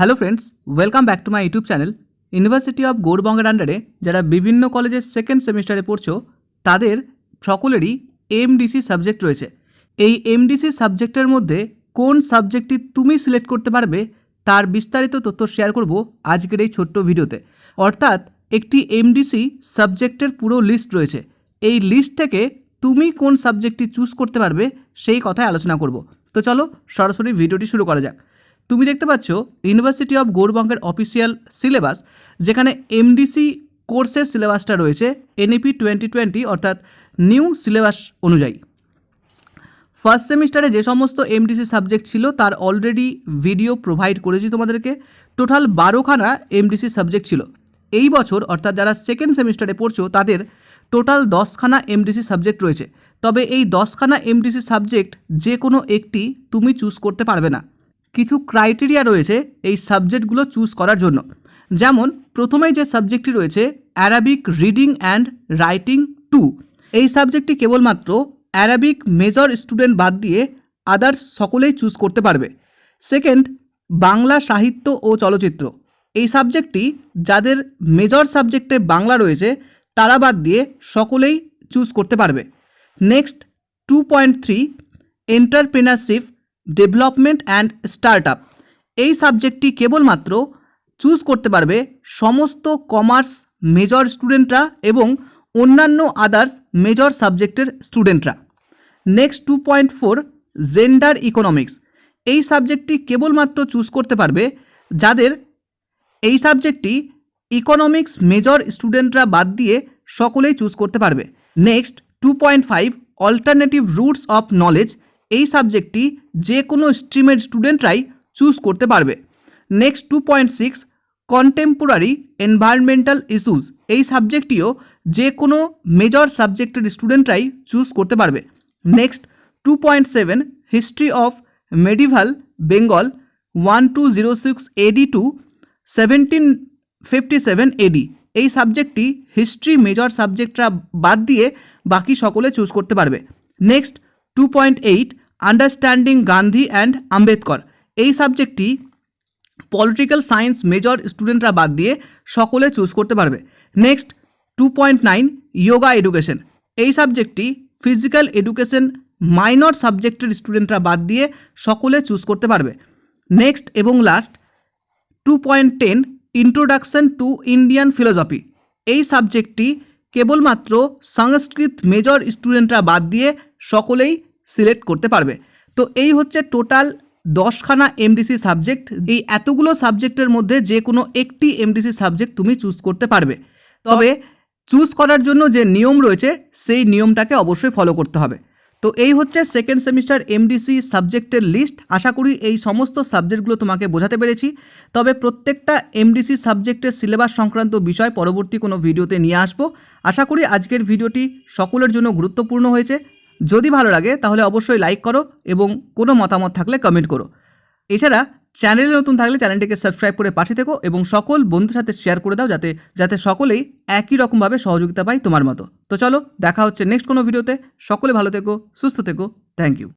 Hello friends welcome back to my YouTube channel university of গৌরবঙ্গের আন্ডারে যারা বিভিন্ন কলেজের সেকেন্ড সেমিস্টারে পড়ছো, তাদের সকলেরই এমডিসি সাবজেক্ট রয়েছে। এই এমডিসি সাবজেক্টের মধ্যে কোন সাবজেক্টটি তুমি সিলেক্ট করতে পারবে, তার বিস্তারিত তথ্য শেয়ার করব আজকের এই ছোট্ট ভিডিওতে। অর্থাৎ একটি এমডিসি সাবজেক্টের পুরো লিস্ট রয়েছে। এই লিস্ট থেকে তুমি কোন সাবজেক্টটি চুজ করতে পারবে, সেই কথায় আলোচনা করব। তো চলো সরাসরি ভিডিওটি শুরু করা যাক। তুমি দেখতে পাচ্ছ ইউনিভার্সিটি অফ গৌরবঙ্গের অফিসিয়াল সিলেবাস যেখানে এমডিসি কোর্সের সিলেবাসটা রয়েছে এনইপি টোয়েন্টি টোয়েন্টি অর্থাৎ নিউ সিলেবাস অনুযায়ী। ফার্স্ট সেমিস্টারে যে সমস্ত এমডিসি সাবজেক্ট ছিল, তার অলরেডি ভিডিও প্রোভাইড করেছি তোমাদেরকে। টোটাল বারোখানা এমডিসি সাবজেক্ট ছিল। এই বছর, অর্থাৎ যারা সেকেন্ড সেমিস্টারে পড়ছো, তাদের টোটাল দশখানা এমডিসি সাবজেক্ট রয়েছে। তবে এই দশখানা এমডিসি সাবজেক্ট যে কোনো একটি তুমি চুজ করতে পারবে না। কিছু ক্রাইটেরিয়া রয়েছে এই সাবজেক্টগুলো চুজ করার জন্য। যেমন, প্রথমেই যে সাবজেক্টটি রয়েছে Arabic reading and writing two এই সাবজেক্টটি কেবলমাত্র অ্যারাবিক মেজর স্টুডেন্ট বাদ দিয়ে আদার্স সকলেই চুজ করতে পারবে। সেকেন্ড বাংলা সাহিত্য ও চলচ্চিত্র। এই সাবজেক্টটি যাদের মেজর সাবজেক্টে বাংলা রয়েছে, তারা বাদ দিয়ে সকলেই চুজ করতে পারবে। Next two point three entrepreneurship development and start up এই সাবজেক্টটি কেবলমাত্র চুজ করতে পারবে সমস্ত কমার্স মেজর স্টুডেন্টরা এবং অন্যান্য আদার্স মেজর সাবজেক্টের স্টুডেন্টরা। Next two point four, gender economics. এই সাবজেক্টটি কেবলমাত্র চুজ করতে পারবে যাদের এই সাবজেক্টটি ইকোনমিক্স মেজর স্টুডেন্টরা বাদ দিয়ে সকলেই চুজ করতে পারবে। Next two point five, alternative roots of knowledge. এই সাবজেক্টটি যে কোনো স্ট্রিমের স্টুডেন্টরাই চুজ করতে পারবে। Next two point six contemporary environmental issues এই সাবজেক্টটিও যে কোনো মেজর সাবজেক্টের স্টুডেন্টরাই চুজ করতে পারবে। Next two point seven history of medieval Bengal one two zero six AD to seventeen fifty seven AD এই সাবজেক্টটি হিস্ট্রি মেজর সাবজেক্টরা বাদ দিয়ে বাকি সকলে চুজ করতে পারবে। Next two point eight understanding Gandhi and Ambedkar এই সাবজেক্টটি পলিটিক্যাল সায়েন্স মেজর স্টুডেন্টরা বাদ দিয়ে সকলে চুজ করতে পারবে। Next two point nine yoga education এই সাবজেক্টটি ফিজিক্যাল এডুকেশন মাইনর সাবজেক্টের স্টুডেন্টরা বাদ দিয়ে সকলে চুজ করতে পারবে। নেক্সট এবং last two point ten introduction to Indian philosophy এই সাবজেক্টটি কেবলমাত্র সংস্কৃত মেজর স্টুডেন্টরা বাদ দিয়ে সকলেই সিলেক্ট করতে পারবে। তো এই হচ্ছে টোটাল দশখানা এমডিসি সাবজেক্ট। এই এতগুলো সাবজেক্টের মধ্যে যে কোনো একটি এমডিসি সাবজেক্ট তুমি চুজ করতে পারবে। তবে চুজ করার জন্য যে নিয়ম রয়েছে, সেই নিয়মটাকে অবশ্যই ফলো করতে হবে। তো এই হচ্ছে সেকেন্ড সেমিস্টার এমডিসি সাবজেক্টের লিস্ট। আশা করি এই সমস্ত সাবজেক্টগুলো তোমাকে বোঝাতে পেরেছি। তবে প্রত্যেকটা এমডিসি সাবজেক্টের সিলেবাস সংক্রান্ত বিষয় পরবর্তী কোনো ভিডিওতে নিয়ে আসব। আশা করি আজকের ভিডিওটি সকলের জন্য গুরুত্বপূর্ণ হয়েছে। যদি ভালো লাগে, তাহলে অবশ্যই লাইক করো এবং কোনো মতামত থাকলে কমেন্ট করো। এছাড়া চ্যানেলে নতুন থাকলে চ্যানেলটিকে সাবস্ক্রাইব করে পাশে থেকো এবং সকল বন্ধুর সাথে শেয়ার করে দাও যাতে যাতে সকলেই একই রকমভাবে সহযোগিতা পায় তোমার মতো। তো চলো, দেখা হচ্ছে নেক্সট কোনো ভিডিওতে সকলে ভালো থেকো, সুস্থ থেকো। Thank you